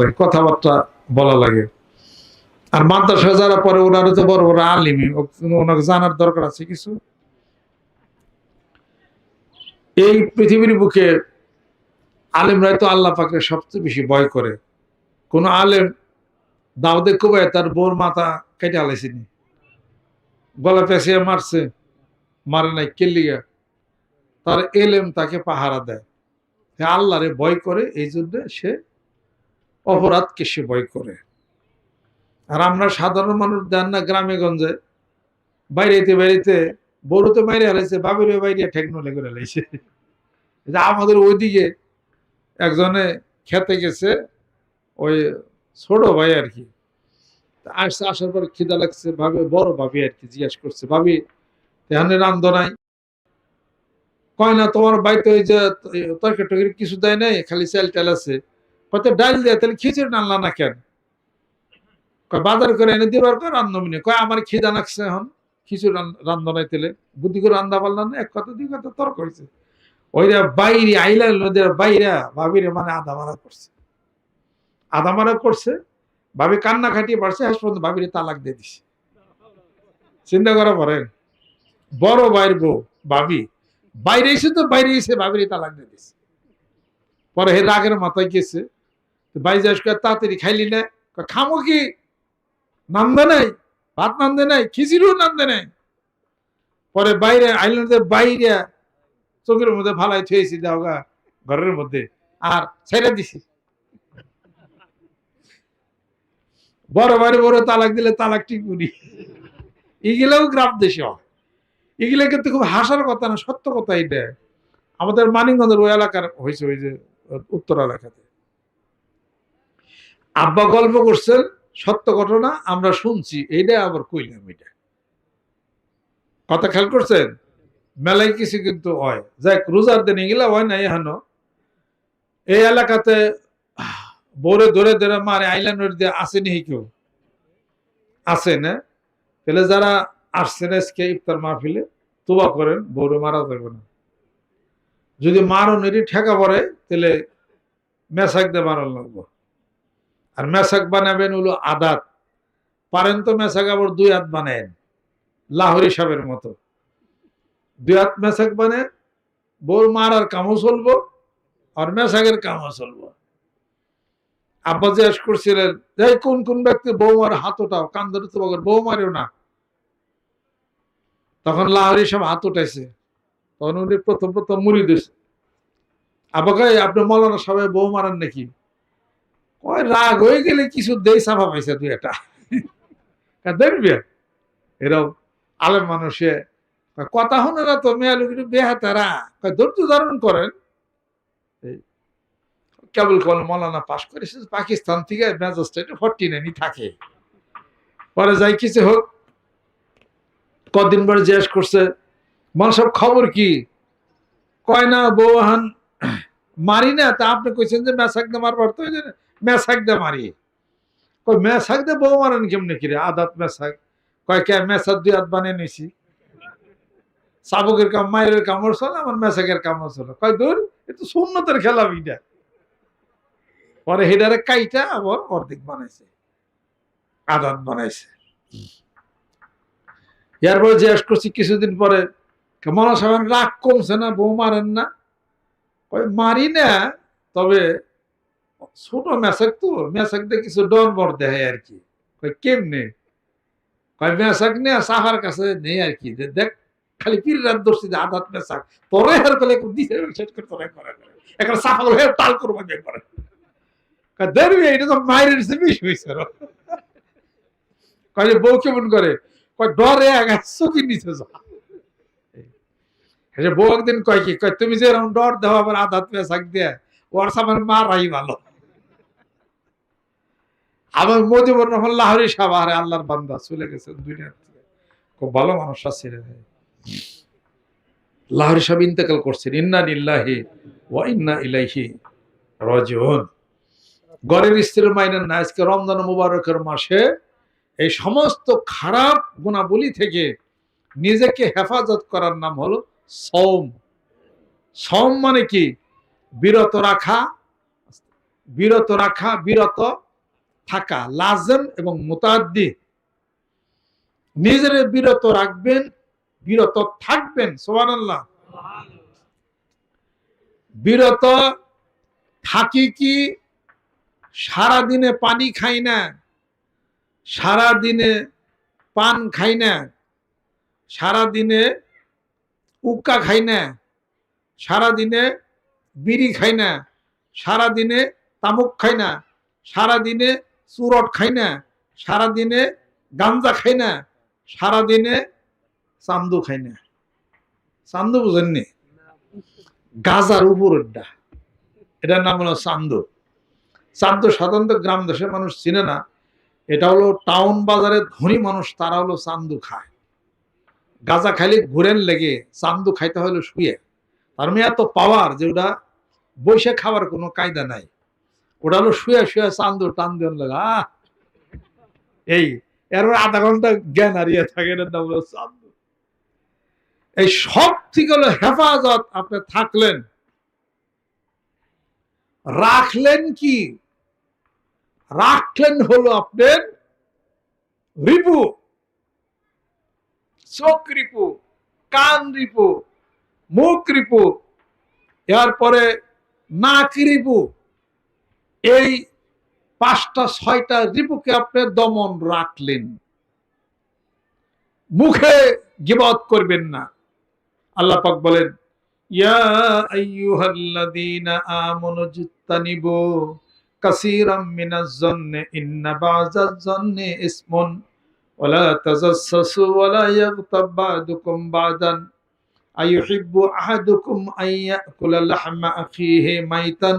লাগে কথাবার্তা বলা লাগে। আর মাদ্রাসা যারা পরে ওনারা তো বড় বড় আলিমি ওনাকে জানার দরকার আছে কিছু। এই পৃথিবীর বুকে আলেমরাই তো আল্লাহ পাকে সবচেয়ে বেশি ভয় করে। কোন আলেম দাউদে কুবায় তার বোর মাথা কেটে আলাইছিনি গলা পেঁচিয়ে মারছে, মারে নাই কেল্লিগা তার এলেম তাকে পাহারা দেয়। আল্লাহরে ভয় করে, এই জন্য সে অপরাধকে সে ভয় করে। আর আমরা সাধারণ মানুষ দেন না গ্রামে, গঞ্জে। বাইরেতে বাইরেতে বড় তো বাইরে হারাইছে বাবির বাইরে ঠেকনলে করে হারাইছে আমাদের ওইদিকে একজনে খেতে গেছে, ওই ছোট ভাই আর কি। আসছে, আসার পর খিদা লাগছে, ভাবে, বড় ভাবি আর কি জিজ্ঞাসা করছে, ভাবি এখানে রান্ধ নাই? কয় না, তোমার বাড়িতে ওই যে তরকারি টরকারি কিছু দেয় নাই, খালি চাল টাল আছে। হয়তো ডাল দেয় তাহলে খিচুড়ি রান্না না কেন? বাজার করে এনে দিবার কয় রান্ধবনি কয় আমার খিদা লাগছে এখন। খিচুড়ি রান্ধ নাই তেলে বুদ্ধি করে রান্ধা পারলাম না, এক কথা, দুই কথা, তর্ক হয়েছে ওইরা বাইরে আইলা নদীর বাইরা ভাবিরে মানে আধা মারা করছে। আধা মারা করছে, ভাবি কান্না খাটিয়ে পারছে হাস পর্যন্ত ভাবিরে তালাক দিয়ে দিছে। চিন্তা করা পারেন বড় বাইর বউ, ভাবি, বাইরে এসে তো বাইরে এসে ভাবিরে তালাক দিয়ে দিছে। পরে হে রাগের মাথায় গেছে ভাই যাস তাড়াতাড়ি খাইলি না? খামো কি? নামদে নাই? ভাত নামদে নাই? খিচিড়িও নামদে নাই? পরে বাইরে আইল্যান্ডের বাইরে চোখের মধ্যে ফালাই থুয়েছি দেওগা ঘরের মধ্যে, আর ছেড়ে দিছি। বড় বাড়ি, বড় তালাক দিলে তালাক করি এগুলাও গ্রাম দেশে হয়। এগুলা কিন্তু খুব হাসার কথা না, সত্য কথা এটা। আমাদের মানিকগঞ্জের ওই এলাকার হয়েছে ওই যে, উত্তর এলাকাতে। আব্বা গল্প করছেন, সত্য ঘটনা আমরা শুনছি এইটা আবার কইলাম এটা। কথা খেয়াল করছেন? মেলায় কিছু কিন্তু হয়। যাই রোজার দিন এগুলা হয় না এখানো। এই এলাকাতে বোরে ধরে ধরে মারে, আইল্যান্ডের দিয়ে আসেনি কেউ? আসে না? তাহলে যারা আসছেন আজকে ইফতার মাহফিলে তোবা করেন, বউরে মারা যাবে না। যদি মারো নেরি ঠেকা পড়ে, তাহলে মেসাক দিয়ে মারন লাগবো। আর মেসাক বানাবেন হলো আদাত। পারেন তো মেসাক আবার দুই হাত বানায়েন, লাহরি সাহেবের মতো। দুই হাত মেসাক বানায় বউর মারার কামও চলবো, আর মেসাকের কামও চলবো। আব্বা জিজ্ঞেস করছিলেন, এই কোন কোন ব্যক্তি বৌমার হাত ওঠাও কান ধরে তো বগর বউ মারিও না? তখন লাহরি সব হাত উঠাইছে। তখন উনি প্রথম প্রথম মুড়ি দিয়েছে আব্বা কয় আপনি মলানা সবাই বউ মারেন নাকি? কয় রাগ হয়ে গেলে কিছু দেই সাফা পাইছে তুই এটা দেখবি এরকম আলেম মানুষে কথা না তো মেয়ে লোক বেহাতারা ধৈর্য ধারণ করেন। কেবল কল মৌলানা পাশ করেছে, পাকিস্তান থেকে একটু ফর্টি নাইনই থাকে। পরে যাই কিছু হোক, কদিন পরে জিজ্ঞেস করছে সব খবর কি? কয় না বৌহান মারি না? তা আপনি কইছেন যে মেসাক দে মারবার তো ওই মেসাক দে মারি। কই মেসাক দে বউ মারেন কেমনে কিরে? আদাত মেসাক কয়, কে মেসাক দুই হাত বানিয়ে নিছি। সাবকের কাম, মায়ের কামড় চলে, আমার মেসাকের কামড় চলে। কয়, দূর একটু সুন্নতের খেলা বিটা পরে হেডারে কাইটা আবার অর্ধেক বানাইছে। আদাত বানাইছে। ইয়ার এরপরে জিজ্ঞেস করছি, কিছুদিন পরে মনে সাহেব রাগ কমছে না, বউ মারেন না? মারি না, তবে ছোট মেসাক তো, মেসাক দিয়ে কিছু ডর বর দেয় আর কি। কই কেমনে? কয়, মেসাক নিয়ে সাহার কাছে নেই আর কি। যে দেখ, খালি পীর রাত দর্শি যে আদাত মেসাক। তোরে হার কলে দিছে শেষ করে তোরে করে এখন সাফা হয়ে তাল করব করে দেখবি এটা তো মায়ের বেশি হয়েছে কয়ে, বউ কেমন করে? কয়, ডরে আগে চকি নিচে যা। এই যে বউ একদিন কয় কি, কয়, তুমি যে এরকম ডর দেওয়া আবার আধাত পেশাক দিয়ে, ওর সামনে মারাই ভালো। আমার মজিবুর রহমান লাহরি সাহেব, আরে আল্লাহর বান্দা চলে গেছে দুনিয়ার থেকে। খুব ভালো মানুষ ছেড়ে দেয় লাহরি সাহেব ইন্তেকাল করছেন, ইন্না নিল্লাহি ওয়া ইন্না ইলাইহি রাজিউন। গরের স্ত্রীর মাইনের না আজকে রমজান মুবারকের মাসে এই সমস্ত খারাপ গুণাবলী থেকে নিজেকে হেফাজত করার নাম হলো সৌম সৌম মানে কি? বিরত রাখা বিরত রাখা, বিরত থাকা, লাজেম এবং মোতাদ্দি। নিজের বিরত রাখবেন, বিরত থাকবেন সোহান বিরত থাকি কি? সারা দিনে পানি খাই না সারা দিনে পান খাই না সারা দিনে উক্কা খাই না সারা দিনে বিড়ি খাই না সারা দিনে তামুক খাই না সারা দিনে চুরট খাই না, সারাদিনে গাঞ্জা খাই না সারা দিনে চান্দু খাই না। চান্দু বুঝেননি গাজার উপরেরটা। এটার নাম হলো চান্দু। চান্দু সাধারণত গ্রাম দেশের মানুষ চিনে না। এটা হলো টাউন বাজারে ধনী মানুষ, তারা হলো চান্দু খায়। গাজা খাইলে ঘুরেন লেগে চান্দু খাইতে হলো শুয়ে। তার মেয়ে এত পাওয়ার যে ওটা বসে খাওয়ার কোনো কায়দা নাই। ওটা হলো শুয়ে শুয়ে চান্দু টান দেন! এই, এর আধা ঘণ্টা জ্ঞান হারিয়ে থাকে এই সব থেকে হলো হেফাজত আপনি থাকলেন। রাখলেন কি? রাখলেন হলো আপনার রিপু। চোখ রিপু, কান রিপু, মুখ রিপু, এরপরে নাক রিপু। এই পাঁচটা, ছয়টা রিপুকে আপনি দমন রাখলেন। মুখে গিবত করবেন না। আল্লাহ পাক বলেন, ইয়া আইয়ুহাল্লাযীনা আমানু জিত্তানিবু কাসীরাম মিনাজ জন্নি ইন্না বাযাজ জন্নি ইসমুন ওয়ালা তাজাসসু ওয়ালা ইয়াগতাব বা'দুকুম বা'দান আহাদুকুম লাহমা মাইতান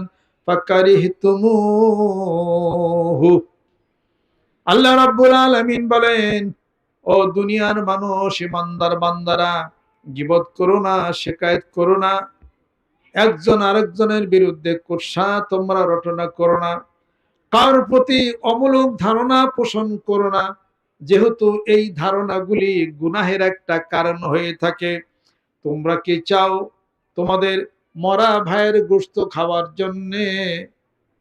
আল্লাহ রাব্বুল আলামিন বলেন, ও দুনিয়ার মানুষ, ইমানদার বান্দারা, গিবত করো না, শেকায়ত করো না। একজন আরেকজনের বিরুদ্ধে কোর্সা তোমরা রটনা করো না। কার প্রতি অমূলক ধারণা পোষণ করো না। যেহেতু এই ধারণাগুলি গুনাহের একটা কারণ হয়ে থাকে, তোমরা কি চাও তোমাদের মরা ভাইয়ের গোস্ত খাওয়ার জন্যে।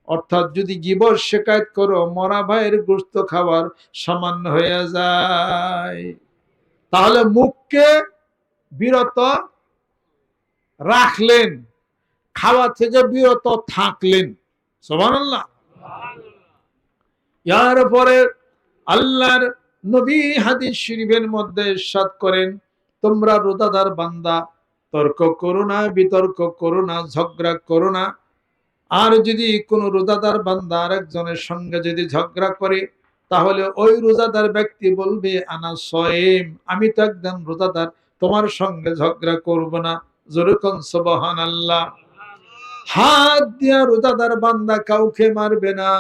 অর্থাৎ যদি গিবর শেকায়ত করো, মরা ভাইয়ের গোস্ত খাওয়ার সামান্য হয়ে যায়। তাহলে মুখকে বিরত রাখলেন, খাওয়া থেকে বিরত থাকলেন। সোমান আল্লাহ ইয়ার পরে আল্লাহর নবী হাদিস শরীফের মধ্যে সাত করেন, তোমরা রোদাদার বান্দা তর্ক করো না, বিতর্ক করো না, ঝগড়া করো না। আর যদি কোনো রোজাদার বান্দা আরেকজনের সঙ্গে যদি ঝগড়া করে, তাহলে ওই রোজাদার ব্যক্তি বলবে, আনা সয়েম, আমি তো একদম রোজাদার, তোমার সঙ্গে ঝগড়া করব না। যেরকম সবহান আল্লাহ হাত দিয়া রোজাদার বান্দা কাউকে মারবে না।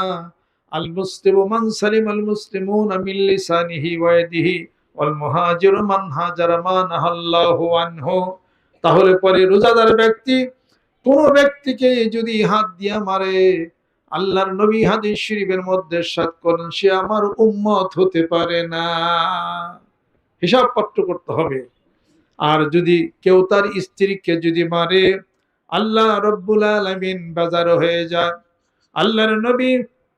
আল মুসলিম মান সালিম আল মুসলিমুন মিন লিসানিহি ওয়া ইয়াদিহি। ওয়াল মুহাজিরু মান হাজারা মা নাহাল্লাহু আনহু। তাহলে পরে রোজাদার ব্যক্তি, কোন ব্যক্তিকে যদি হাত দিয়া মারে, আল্লাহর নবী হাদিস শরীফের মধ্যে সাত করেন, সে আমার উম্মত হতে পারে না। হিসাব পত্র করতে হবে। আর যদি কেউ তার স্ত্রীকে যদি মারে, আল্লাহ রব্বুল আলামিন বাজার হয়ে যায়। আল্লাহর নবী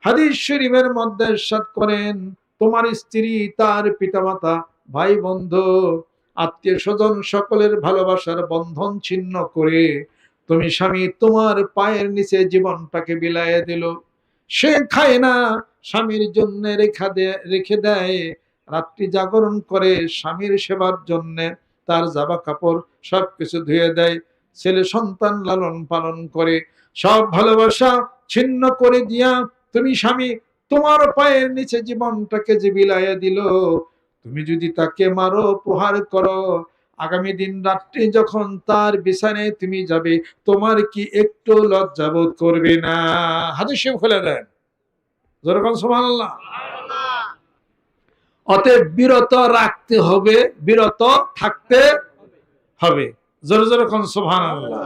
হাদিস শরীফের মধ্যে সাত করেন, তোমার স্ত্রী, তার পিতামাতা ভাই বন্ধু আত্মীয় স্বজন সকলের ভালোবাসার বন্ধন ছিন্ন করে তুমি স্বামী তোমার পায়ের নিচে জীবনটাকে বিলাইয়ে দিল। সে খায় না, স্বামীর জন্য রেখা দেয় রেখে দেয়। রাত্রি জাগরণ করে স্বামীর সেবার জন্য তার জামা কাপড় সব কিছু ধুয়ে দেয়। ছেলে সন্তান লালন পালন করে, সব ভালোবাসা ছিন্ন করে দিয়া তুমি স্বামী তোমার পায়ের নিচে জীবনটাকে যে বিলাইয়া দিল। তুমি যদি তাকে মারো প্রহার করো আগামী দিন রাত্রে যখন তার বিছানায় তুমি যাবে তোমার কি একটু লজ্জাবোধ করবে না? হাদিস শরীফ খুলে দেন। যেরকম সুবহানাল্লাহ। অতএব বিরত রাখতে হবে বিরত থাকতে হবে। জোরে জোরে কোন সুবহানাল্লাহ।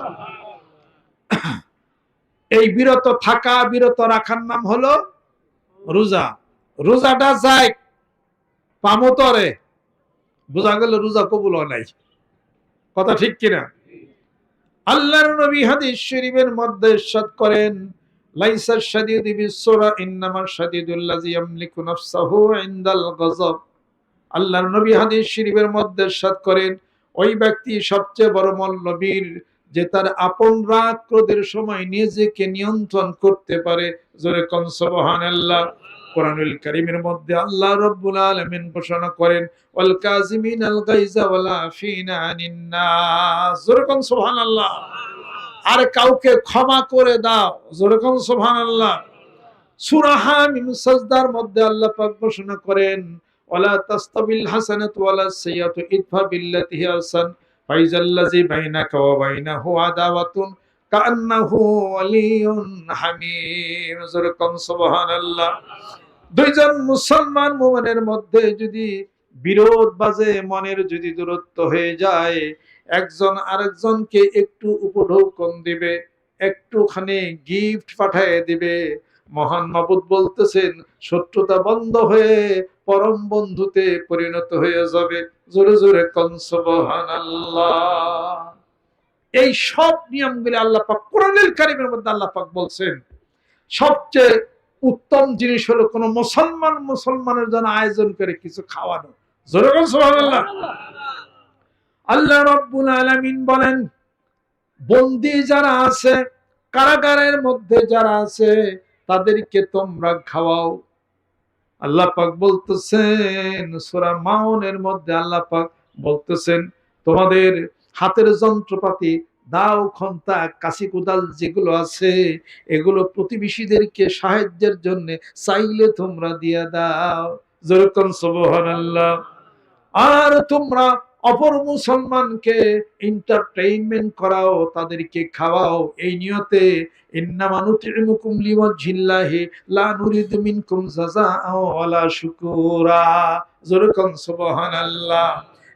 এই বিরত থাকা বিরত রাখার নাম হলো রোজা। রোজাটা যায় পামতরে বোঝা গেল রোজা কবুল হয় নাই। কথা ঠিক কিনা? আল্লাহর নবী হাদিস শরীফের মধ্যে ইরশাদ করেন, লাইসা শাদীদ বিসরা, ইন্নামা শাদীদুল্লাযী ইয়ামলিকু নাফসাহু ইনদাল গযব। আল্লাহর নবী হাদিস শরীফের মধ্যে ইরশাদ করেন, ওই ব্যক্তি সবচেয়ে বড় মল্লবীর যে তার আপন রাগ ক্রোধের সময় নিজেকে নিয়ন্ত্রণ করতে পারে। জোরে কন, সুবহানাল্লাহ। কোরআনুল কারীমের মধ্যে আল্লাহ রাব্বুল আলামিন ঘোষণা করেন, ওয়াল জোরে সুবহানাল্লাহ। আর কাউকে ক্ষমা করে দাও সুবহানাল্লাহ। সূরা হামিম সাজদার মধ্যে আল্লাহ পাক ঘোষণা করেন, ওয়ালা ওয়ালা ইদফা বিল্লাতি হিয়া বাইনাকা ওয়া বাইনাহু আদাওয়াতুন কান্নাহু ওয়ালিয়ুন হামীম। সুবহানাল্লাহ। দুইজন মুসলমান মুমিনের মধ্যে যদি বিরোধ বাজে, মনের যদি দূরত্ব হয়ে যায়, একজন আরেকজনকে একটু উপঢৌকন দিবে, একটুখানি গিফট পাঠিয়ে দিবে। মহান মাবুদ বলতেছেন, শত্রুতা বন্ধ হয়ে পরম বন্ধুতে পরিণত হয়ে যাবে। জোরে জোরে কনসবহানাল্লাহ এই সব নিয়মগুলি আল্লাহ পাক কোরআনুল কারীমের মধ্যে আল্লাহ পাক বলছেন, সবচেয়ে উত্তম জিনিস হলো কোন মুসলমান, মুসলমানের জন্য আয়োজন করে কিছু খাওয়ানো। আল্লাহ রাব্বুল আলামিন বলেন, বন্দী যারা আছে, কারাগারের মধ্যে যারা আছে, তাদেরকে তোমরা খাওয়াও। আল্লাহ পাক বলতেছেন, সূরা মাউনের মধ্যে আল্লাহ পাক বলতেছেন, তোমাদের হাতের যন্ত্রপাতি দাও খন্তা, কাশি কোদাল যেগুলো আছে, এগুলো প্রতিবেশীদেরকে সাহায্যের জন্য চাইলে তোমরা দিয়ে দাও। যেরকম সুবহানাল্লাহ। আর তোমরা অপর মুসলমানকে এন্টারটেইনমেন্ট করাও, তাদেরকে খাওয়াও। এই নিয়তে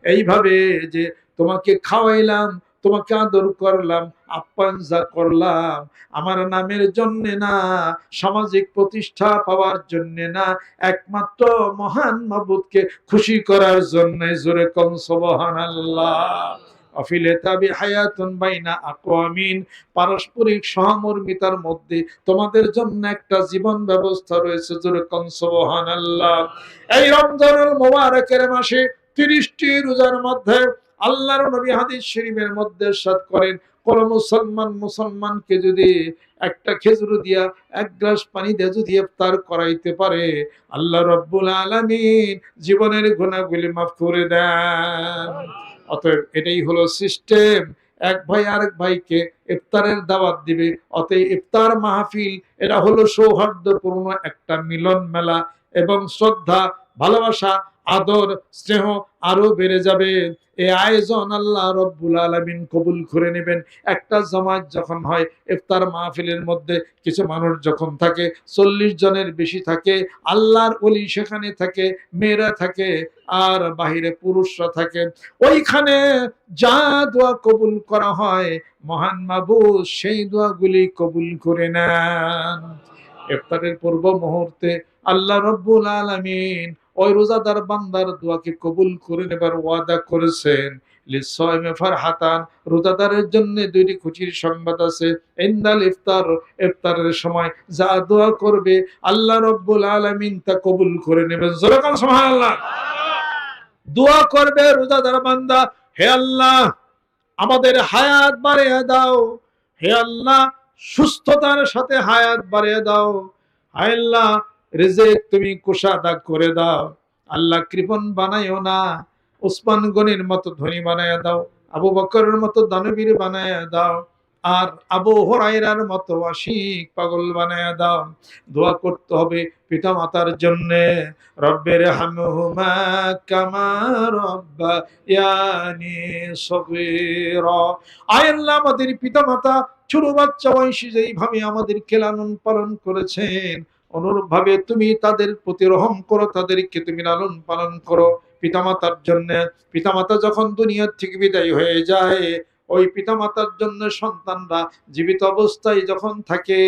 এইভাবে যে তোমাকে খাওয়াইলাম তোমাকে আদর করলাম আপ্যায়ন যা করলাম। আমার নামের জন্য না, সামাজিক প্রতিষ্ঠা পাওয়ার জন্য না, একমাত্র মহান মাবুদকে খুশি করার জন্য, জোরে কম বাইনা আকওয়ামিন। পারস্পরিক সহমর্মিতার মধ্যে তোমাদের জন্য একটা জীবন ব্যবস্থা রয়েছে কম সুবহানাল্লাহ। এই রমজানুল মাসে 30টি রোজার মধ্যে আল্লাহর নবী হাদিস শরীফের মধ্যে সাত করেন, কোন মুসলমান মুসলমানকে যদি একটা খেজুর দিয়া, এক গ্লাস পানি দিয়ে যদি ইফতার করাইতে পারে, আল্লাহ রব্বুল আলামিন জীবনের গুণাগুলি মাফ করে দেন। অতএব এটাই হলো সিস্টেম এক ভাই আরেক ভাইকে ইফতারের দাওয়াত দিবে, অতএব ইফতার মাহফিল, এটা হলো সৌহার্দ্যপূর্ণ একটা মিলন মেলা এবং শ্রদ্ধা, ভালোবাসা আদর, স্নেহ আরও বেড়ে যাবে। এই আয়োজন আল্লাহ রব্বুল আলমিন কবুল করে নেবেন। একটা জামাত যখন হয়, ইফতার মাহফিলের মধ্যে কিছু মানুষ যখন থাকে, চল্লিশ জনের বেশি থাকে, আল্লাহর অলি সেখানে থাকে, মেয়েরা থাকে, আর বাহিরে পুরুষরা থাকে। ওইখানে যা দোয়া কবুল করা হয়, মহান মাবুদ সেই দোয়াগুলি কবুল করে নেন। ইফতারের পূর্ব মুহূর্তে আল্লাহ রব্বুল আলামিন ওই রোজাদার বান্দার দোয়াকে কবুল করে নেবার ওয়াদা করেছেন। রোজাদারের জন্য দুইটি খুশির সংবাদ আছে। ইন্দাল ইফতার, ইফতারের সময় যা দোয়া করবে, আল্লাহ রব্বুল আলামিন তা কবুল করে নেবেন। জোরাকান সুবহানাল্লাহ। দোয়া করবে রোজাদার বান্দা, হে আল্লাহ, আমাদের হায়াত বাড়িয়ে দাও। হে আল্লাহ, সুস্থতার সাথে হায়াত বাড়িয়ে দাও। আল্লাহ রেজেক তুমি কোষাদা করে দাও। আল্লাহ কৃপন বানাইও না। ওসমান গনির মতো ধনী বানায় দাও। আবু বকরের মতো দানবীর বানায় দাও। আর আবু হরাইরার মতো আশিক পাগল বানায় দাও। দোয়া করতে হবে পিতা মাতার জন্য। রব্বের হামহুমা কামা রব্বা ইয়ানি সগীরা। আয় আল্লাহ আমাদের পিতা মাতা ছোট বাচ্চা বয়সী যেইভাবে আমাদেরকে লালন পালন করেছেন অনুরূপ ভাবে তুমি তাদের প্রতি রহম করো, তাদেরকে তুমি লালন পালন করো। পিতামাতার জন্য, পিতামাতা যখন দুনিয়ার থেকে বিদায় হয়ে যায় ওই পিতামাতার জন্য সন্তানরা জীবিত অবস্থায় যখন থাকে,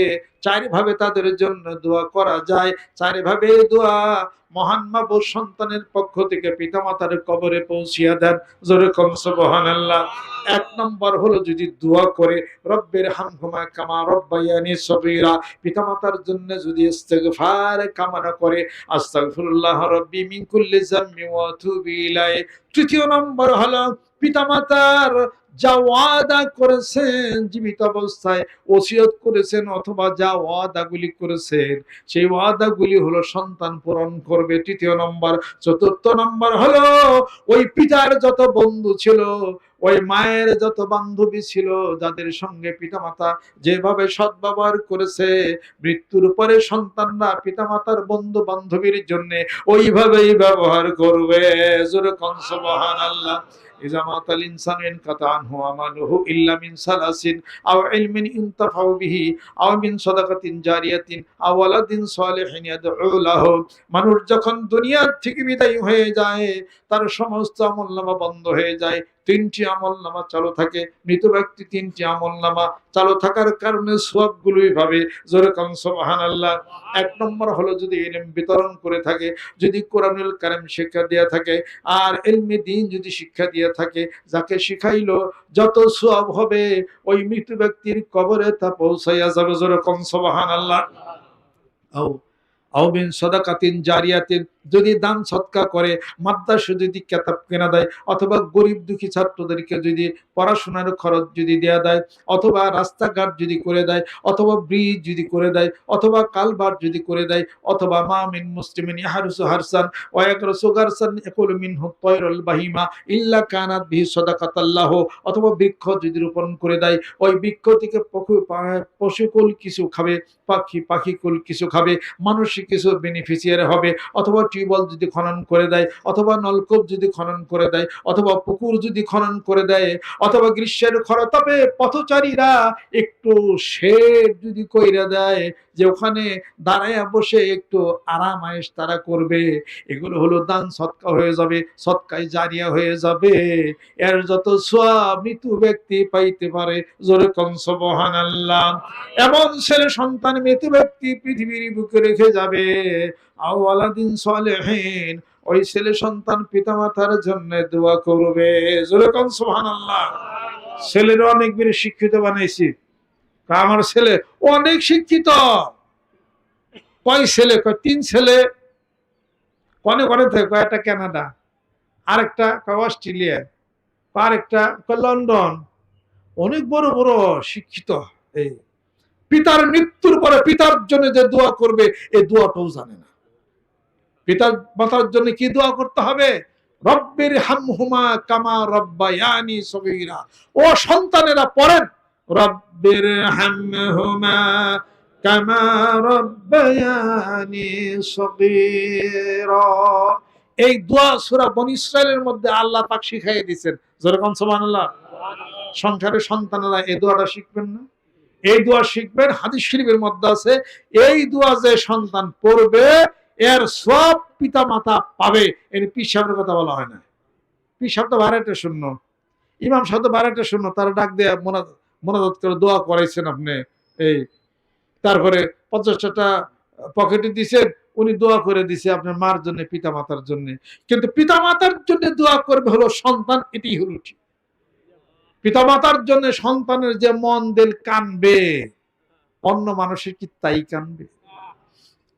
চারিভাবে তাদের জন্য দোয়া করা যায়। চারিভাবে দোয়া মহান মাবুর সন্তানের পক্ষ থেকে পিতামাতার কবরে পৌঁছিয়া দেন। জোরে কম, সুবহানাল্লাহ। এক নম্বর হলো যদি দোয়া করে, রব্বের হামহুমা কামা রব্বায়ানি সগীরা। পিতামাতার জন্য যদি ইস্তেগফার কামনা করে, আস্তাগফিরুল্লাহ রব্বি মিন কুল্লি যামবি ওয়া আতুবু ইলাইহি। তৃতীয় নম্বর হলো পিতামাতার যা ওয়াদা করেছেন, জীবিত অবস্থায় ওসিয়ত করেছেন অথবা যা ওয়াদাগুলি করেছেন, সেই ওয়াদাগুলি হলো সন্তান পূরণ করবে। তৃতীয় নম্বর, চতুর্থ নম্বর হলো ওই পিতার যত বন্ধু ছিল, ওই মায়ের যত বান্ধবী ছিল, যাদের সঙ্গে পিতামাতা যেভাবে সদ্ব্যবহার করেছে, মৃত্যুর পরে সন্তানরা পিতামাতার বন্ধু বান্ধবীর জন্য ওইভাবেই ব্যবহার করবে। জোরে কনসবহান আল্লাহ ইনসান ইন কাতান হু আমালুহু ইল্লা মিন সালাসিন আও ইলমিন ইনতাফাউ বিহি আও মিন সাদাকাতিন জারিয়াতিন আও ওয়ালাদিন সালিহিন ইয়াদউ লাহু। মানুষ যখন দুনিয়ার থেকে বিদায় হয়ে যায়, তার সমস্ত আমলনামা বন্ধ হয়ে যায়। তিনটি আমল নামা চালু থাকে, মৃত ব্যক্তি তিনটি আমল নামা চালু থাকার কারণে সব গুলোই ভাবে জোরে কম সুবহান আল্লাহ এক নম্বর হলো যদি ইলম বিতরণ করে থাকে, যদি কোরআনুল কারেম শিক্ষা দেয়া থাকে, আর এলমে দিন যদি শিক্ষা দিয়ে থাকে, যাকে শিখাইলো, যত সব হবে, ওই মৃত ব্যক্তির কবরে তা পৌঁছাইয়া যাবে জোরে কম সুবহান আল্লাহ আও আও বিন সদাকাতিন জারিয়াতিন যদি দান সৎকা করে, মাদ্রাসা যদি কেতাব কেনা দেয়, অথবা গরিব দুঃখী ছাত্রদেরকে যদি পড়াশোনার খরচ যদি দেয়া দেয়, অথবা রাস্তাঘাট যদি করে দেয়, অথবা ব্রিজ যদি করে দেয়, অথবা কালবার যদি করে দেয়, অথবা মা মিন মুসলিমিন ইয়াহরুসু হারসান, ওয়া ইয়াকরুসু গারসান ইয়াকুলু মিনহু বাহিমা ইল্লা অথবা বৃক্ষ যদি রোপণ করে দেয়, ওই বৃক্ষ থেকে পশু পশুকুল কিছু খাবে, পাখি, পাখিকুল কিছু খাবে, মানুষ কিছু বেনিফিশিয়ারি হবে, অথবা টিউবওয়েল যদি খনন করে দেয়, অথবা নলকূপ যদি খনন করে দেয়, অথবা পুকুর যদি খনন করে দেয়, অথবা গ্রীষ্মের খরতাপে পথচারীরা একটু শেড যদি কইরা দেয় যে ওখানে দাঁড়ায় বসে একটু আরাম আয়েশ তারা করবে। এগুলো হলো দান সৎকা হয়ে যাবে, সৎকায় জারিয়া হয়ে যাবে। এর যত মৃত্যু ব্যক্তি পাইতে পারে, জোরে কম সুবহানাল্লাহ। এমন ছেলে সন্তান মৃত্যু ব্যক্তি পৃথিবীর বুকে রেখে যাবে। আওয়ালাদিন সলেহীন, ওই ছেলে সন্তান পিতামাতার জন্য দোয়া করবে। যেরকম আল্লাহ ছেলের অনেক বেশি শিক্ষিত বানাইছি। আমার ছেলে, অনেক শিক্ষিত। কয় ছেলে? কয়, তিন ছেলে। কনে কনে থেকে কয়, একটা কানাডা, আরেকটা কয় অস্ট্রেলিয়া, আরেকটা কয় লন্ডন। অনেক বড় বড় শিক্ষিত এই। পিতার মৃত্যুর পরে পিতার জন্য যে দোয়া করবে এই দোয়াটাও জানে না। পিতার, মাতার জন্য কি দোয়া করতে হবে? রব্বের হামহুমা কামা রব্বায়ানি সগীরা। ও সন্তানেরা পড়েন রব্বের হামহুমা কামা রব্বায়ানি সগীরা। এই দোয়া সূরা বনি ইসরাইলের মধ্যে আল্লাহ পাক শিখাইয়ে দিবেন যেরকম সুবহানাল্লাহ? সংসারের সন্তানেরা এই দোয়াটা শিখবেন না। এই দোয়া শিখবেন, হাদিস শরীফের মধ্যে আছে, এই দোয়া যে সন্তান পড়বে, এর সব পিতা মাতা পাবে। এর পিসাবের কথা বলা হয় না। পিসাব তো বারেটা শূন্য। ইমাম সাহেব তো বারেটা শূন্য, তারা ডাক দিয়ে মোনাজ- মোনাজাত করে দোয়া করাইছেন আপনি। এই, তারপরে পঞ্চাশ টাকা পকেটে দিছেন, উনি দোয়া করে দিছে আপনার মার জন্য পিতা মাতার জন্য। কিন্তু পিতা মাতার জন্য দোয়া করবে হলো সন্তান এটি হলো ঠিক। পিতামাতার জন্য সন্তানের যে মন দিল কানবে, অন্য মানুষের কি তাই কানবে?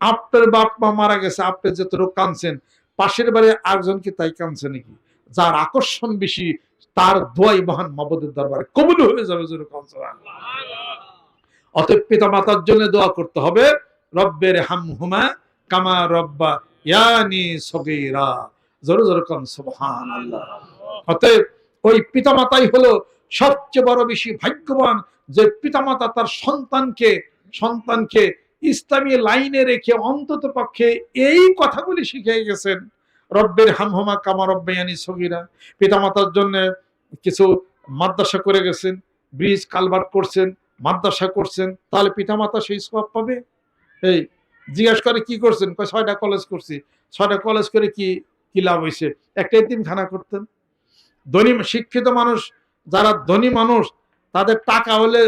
আপনার বাপ মা মারা গেছে, আপনি যতটুকু কানছেন, পাশের বাড়ি আরেকজন কি তাই কানছে নাকি? যার আকর্ষণ বেশি তার দোয়াই মহান মাবদের দরবারে কবুল হয়ে যাবে অতএব পিতা মাতার জন্য দোয়া করতে হবে, রব্বের হাম হুমা কামা রব্বা ইয়ানি সগীরা। জোরে জোরে কান সুবহানাল্লাহ। অতএব ওই পিতামাতাই হলো সবচেয়ে বড় বেশি ভাগ্যবান, যে পিতামাতা তার সন্তানকে সন্তানকে ইসলামী লাইনে রেখে অন্তত পক্ষে এই কথাগুলি শিখিয়ে গেছেন, রব্বের হামহমা কামা রব্বায়ানি সগিরা। পিতামাতার জন্য কিছু মাদ্রাসা করে গেছেন ব্রিজ কালভার্ট করছেন, মাদ্রাসা করছেন, তাহলে পিতামাতা সেই সব পাবে? এই জিজ্ঞাসা করে কি করছেন? ছয়টা কলেজ করছি। ছয়টা কলেজ করে কি কি লাভ হয়েছে একটা এতিমখানা করতেন। ধনী শিক্ষিত মানুষ, যারা ধনী মানুষ, তাদের টাকা হলে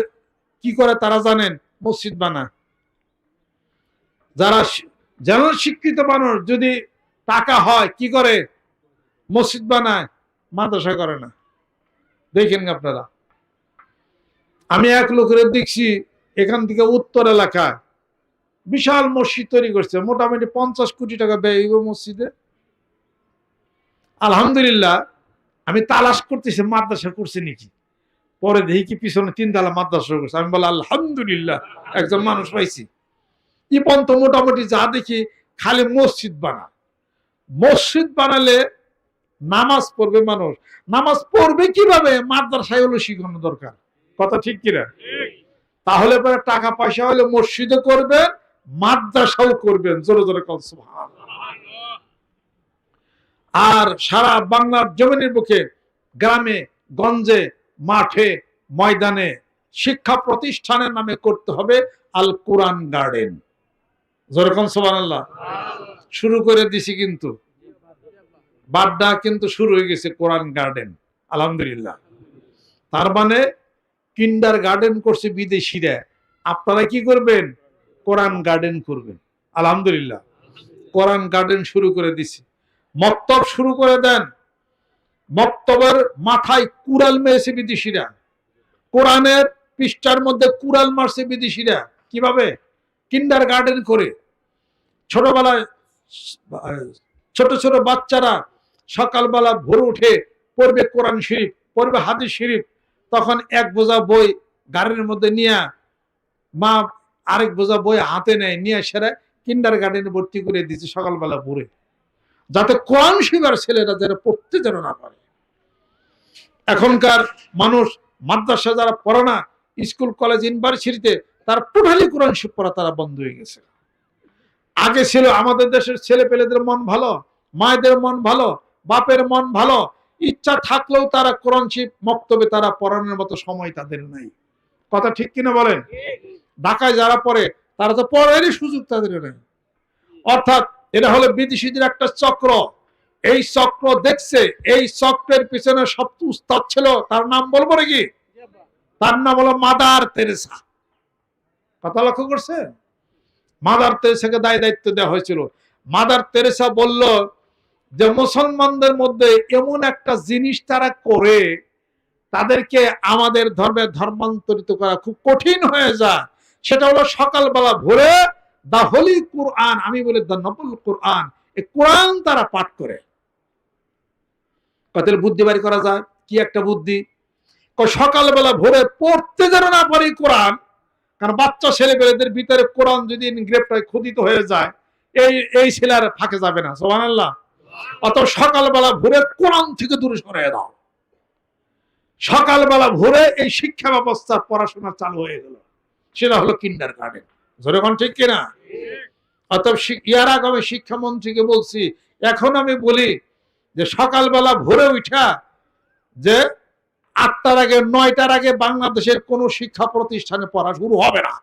কি করে তারা জানেন? মসজিদ বানা যারা যেন শিক্ষিত মানুষ, যদি টাকা হয়, কি করে? মসজিদ বানায়, মাদ্রাসা করে না। দেখেন আপনারা। আমি এক লোকের দেখছি, এখান থেকে উত্তর এলাকায় বিশাল মসজিদ তৈরি করছে, মোটামুটি পঞ্চাশ কোটি টাকা ব্যয় হইব মসজিদে। আলহামদুলিল্লাহ, আমি তালাশ করতেছি, মাদ্রাসা করছে নাকি। পরে দেখি কি পিছনে তিন তালা মাদ্রাসা করছে আমি বলি আলহামদুলিল্লাহ, একজন মানুষ পাইছি। ই পর্যন্ত মোটামুটি যা দেখি, খালি মসজিদ বানা মসজিদ বানালে নামাজ পড়বে মানুষ। নামাজ পড়বে কীভাবে? মাদ্রাসায় হলো শিখানো দরকার। কথা ঠিক কিনা? তাহলে পরে টাকা পয়সা হলে মসজিদে করবেন মাদ্রাসাও করবেন। জোরে জোরে কল আর সারা বাংলার জমিনের বুকে গ্রামে গঞ্জে মাঠে ময়দানে শিক্ষা প্রতিষ্ঠানের নামে করতে হবে আল কোরআন গার্ডেন। যেরকম সোবানাল্লাহ শুরু করে দিছি কিন্তু। বাড্ডা কিন্তু শুরু হয়ে গেছে কোরআন গার্ডেন, আলহামদুলিল্লাহ। তার মানে কিন্ডার গার্ডেন করছে বিদেশিরা। আপনারা কি করবেন? কোরআন গার্ডেন করবেন, আলহামদুলিল্লাহ। কোরআন গার্ডেন শুরু করে দিছি। মক্তব শুরু করে দেন। মক্তবের মাথায় কুড়াল মেরেছে বিদেশিরা। কোরআনের পৃষ্ঠার মধ্যে কুড়াল মারছে বিদেশিরা। কীভাবে? কিন্ডার গার্ডেন করে। ছোটবেলায়, ছোট ছোট বাচ্চারা সকালবেলা ভোর উঠে পড়বে কোরআন শরীফ, পড়বে হাদিস শরীফ। তখন এক বোঝা বই গাড়ির মধ্যে নিয়ে মা আরেক বোঝা বই হাতে নেয়, নিয়ে সেরা কিন্ডার গার্ডেনে ভর্তি করে দিচ্ছে সকালবেলা ভোরে। যাতে কোরআন শিবার ছেলেরা যারা পড়তে যেন না পারে। এখনকার মানুষ মাদ্রাসা যারা পড়ে না, স্কুল, কলেজ, ইউনিভার্সিটিতে তার টোটালি কোরআন শিব পড়া তারা বন্ধ হয়ে গেছে। আগে ছিল আমাদের দেশের ছেলে পেলেদের মন ভালো, মায়েদের মন ভালো বাপের মন ভালো, ইচ্ছা থাকলেও তারা কোরআন শিব মক্তবে তারা পড়ানোর মতো সময় তাদের নাই। কথা ঠিক কিনা বলেন? ঢাকায় যারা পড়ে, তারা তো পড়ারই সুযোগ তাদের নেই। অর্থাৎ এটা হলো বিদেশিদের একটা চক্র। এই চক্র দেখছে, এই চক্রের পিছনে সবচেয়ে উস্তাদ ছিল, তার নাম বলব নাকি? তার নাম হলো মাদার তেরেসা। কথা লক্ষ্য করছে মাদার তেরেসাকে দায় দায়িত্ব দেওয়া হয়েছিল। মাদার তেরেসা বলল যে মুসলমানদের মধ্যে এমন একটা জিনিস তারা করে, তাদেরকে আমাদের ধর্মে ধর্মান্তরিত করা খুব কঠিন হয়ে যায়। সেটা হলো সকালবেলা ভোরে দা হোলি কোরআন আমি বলি দা নবুল কোরআন এই কোরআন তারা পাঠ করে। কত বুদ্ধি বাড়ি করা যায়? কি একটা বুদ্ধি? সকালবেলা ভোরে পড়তে যেন না পারি কোরআন, কারণ বাচ্চা ছেলে পেলেদের ভিতরে কোরআন যদি গ্রেপ্তার খোদিত হয়ে যায়, এই এই ছেলে আর ফাঁকে যাবে না সোহান আল্লাহ অত সকালবেলা ভোরে কোরআন থেকে দূরে সরে দাও। সকালবেলা ভোরে এই শিক্ষা ব্যবস্থা পড়াশোনা চালু হয়ে গেল। সেটা হলো কিন্ডার গার্ডেন যেরকম ঠিক কিনা? অতএব ইয়ার আগে আমি শিক্ষামন্ত্রীকে বলছি, এখন আমি বলি যে সকালবেলা ভোরে উঠা যে আটটার আগে, নয়টার আগে বাংলাদেশের কোনো শিক্ষা প্রতিষ্ঠানে পড়া শুরু হবে না।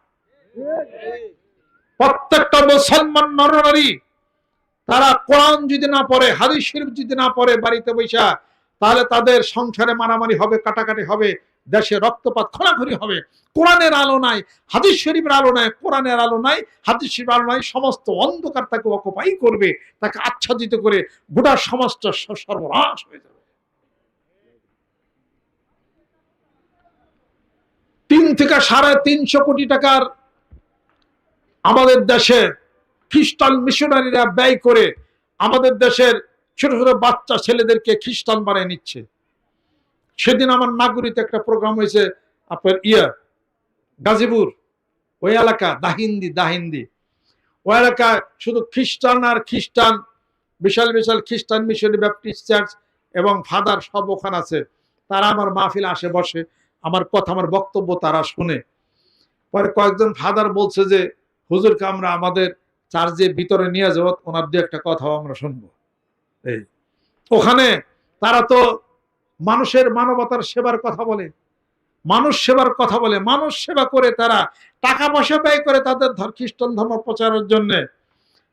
প্রত্যেকটা মুসলমান নরনারী তারা কোরআন যদি না পড়ে, হাদিস শরীফ যদি না পড়ে বাড়িতে বৈশা, তাহলে তাদের সংসারে মারামারি হবে, কাটাকাটি হবে, দেশে রক্তপাত খোলাখুলি হবে। কোরআনের আলো নাই, হাদিস শরীফের আলো নাই, কোরআনের আলো নাই, হাদিস শরীফের আলো নাই, সমস্ত অন্ধকার তাকে অকুপাই করবে, তাকে আচ্ছাদিত করে গোটা সমস্ত স- সর্বনাশ হয়ে যাবে। তিন থেকে সাড়ে তিনশো কোটি টাকার আমাদের দেশে খ্রিস্টান মিশনারিরা ব্যয় করে আমাদের দেশের ছোট ছোট বাচ্চা ছেলেদেরকে খ্রিস্টান বানিয়ে নিচ্ছে। সেদিন আমার নাগরিক একটা প্রোগ্রাম হয়েছে, আপনার ইয়া, গাজীপুর, ওই এলাকা, দাহিন্দি দাহিন্দি। ওই এলাকায় শুধু খ্রিস্টান আর খ্রিস্টান, বিশাল বিশাল খ্রিস্টান মিশনারি ব্যাপটিস্ট চার্চ এবং ফাদার সব ওখানে আছে। তারা আমার মাহফিল আসে, বসে, আমার কথা, আমার বক্তব্য তারা শুনে। পরে কয়েকজন ফাদার বলছে যে, হুজুরকে আমরা আমাদের চার্চের ভিতরে নিয়ে যাব, ওনার দু একটা কথাও আমরা শুনব। এই। ওখানে তারা তো মানুষের মানবতার সেবার কথা বলে। মানুষ সেবার কথা বলে। মানুষ সেবা করে তারা। টাকা পয়সা ব্যয় করে তাদের ধর খ্রিস্টান ধর্ম প্রচারের জন্য।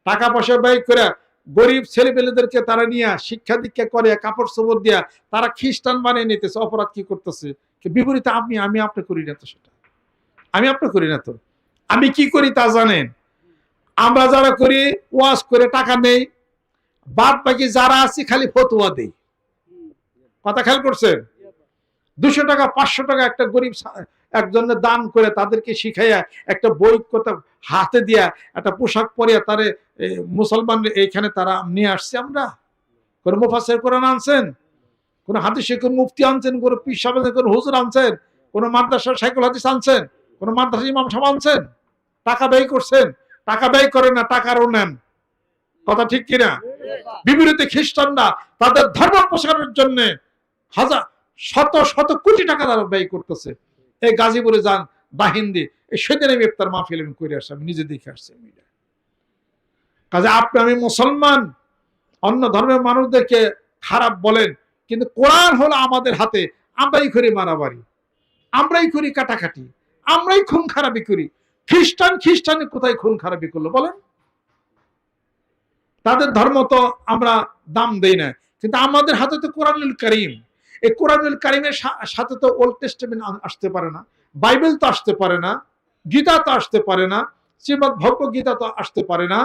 টাকা পয়সা ব্যয় করে গরিব ছেলেপেলেদেরকে তারা নিয়ে শিক্ষা দীক্ষা করে, কাপড় চোপড় দিয়া তারা খ্রিস্টান বানিয়ে নিতেছে, অপরাধ কি করতেছে? বিপরীতে আমি আমি আপনি করি না তো সেটা। আমি আপনি করি না তো। আমি কি করি তা জানেন? আমরা যারা করি, ওয়াজ করে টাকা নেই, বাদ বাকি যারা আছি খালি ফতুয়া দেই। কথা খেয়াল করছেন? দুশো টাকা, পাঁচশো টাকা একটা গরিব একজনের দান করে তাদেরকে শিখাইয়া, একটা বই কথা হাতে দিয়া, একটা পোশাক পরিয়া তারে মুসলমান এইখানে তারা নিয়ে আসছে আমরা। কোন মুফাসের কোরআন আনছেন? কোন হাদিসে কোন মুফতি আনছেন? কোন পীর কোন হুজুর আনছেন? কোন মাদ্রাসার সাইকুল হাদিস আনছেন? কোন মাদ্রাসা ইমাম সাহেব আনছেন? টাকা ব্যয় করছেন? টাকা ব্যয় করেন না, টাকারও নেন। কথা ঠিক কিনা? বিপরীতে খ্রিস্টানরা তাদের ধর্ম প্রসারের জন্য হাজার, শত শত কোটি টাকা তারা ব্যয় করতেছে। এই গাজীপুরে যান, বাহিন্দি সেদিন আমি ইফতার মাহফিল আমি করে আসছি, আমি নিজে দেখে আসছি আমি কাজে আপনি, আমি মুসলমান, অন্য ধর্মের মানুষদেরকে খারাপ বলেন, কিন্তু কোরআন হলো আমাদের হাতে, আমরাই করি মারামারি, আমরাই করি কাটাকাটি, আমরাই খুন খারাপি করি। খ্রিস্টান, খ্রিস্টানি কোথায় খুন খারাপি করল বলেন? তাদের ধর্ম তো আমরা দাম দেই না, কিন্তু আমাদের হাতে তো কোরআনুল করিম। এই কোরআনুল করিমের সাথে তো ওল্ড টেস্টমেন্ট আসতে পারে না বাইবেল তো আসতে পারে না, গীতা তো আসতে পারে না, শ্রীমদ ভগবদ্গীতা তো আসতে পারে না,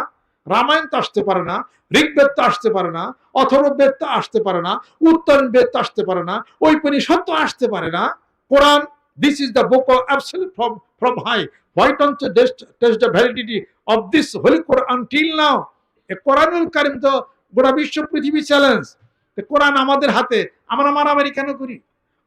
রামায়ণ তো আসতে পারে না, ঋগ্বেদ তো আসতে পারে না, অথর্ববেদ তো আসতে পারে না উত্তর বেদ তো আসতে পারে না ঐপনিষদ তো আসতে পারে না। কোরআন this is the book of absolute from from high why don't test test the validity of this holy Quran till now এ কোরআনুল কারিম তো গোটা বিশ্ব পৃথিবী চ্যালেঞ্জ কোরআন আমাদের হাতে, আমরা মারামারি কেন করি?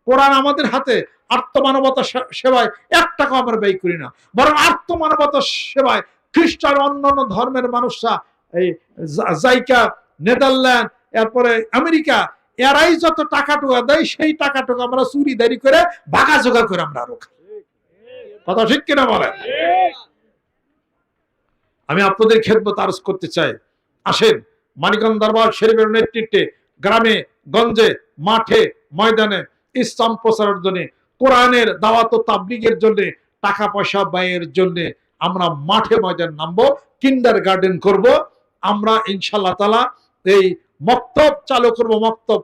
কোরআন আমাদের হাতে আত্মমানবতা সেবায় এক টাকা আমরা ব্যয় করি না। বরং আত্মমানবতা সেবায় খ্রিস্টান অন্যান্য ধর্মের মানুষরা, এই জাইকা, নেদারল্যান্ড, এরপরে আমেরিকা, এরাই যত টাকা টাকাটুকু দেয়, সেই টাকা টাকাটুকু আমরা চুরি দাঁড়ি করে ভাগা জোগা করে আমরা আরও খাই। কথা ঠিক কিনা বলেন? আমি আপনাদের খেদমত আরজ করতে চাই। আসেন, মানিকগঞ্জ দরবার শরীফের নেতৃত্বে গ্রামে, গঞ্জে, মাঠে, ময়দানে ইসলাম প্রচারের জন্য, কোরআনের দাওয়াত তাবলিগের জন্য টাকা পয়সা ব্যয়ের জন্য আমরা মাঠে ময়দান নামবো, কিন্ডার গার্ডেন করব। আমরা ইনশাল্লাহ তালা এই মক্তব চালু করব, মক্তব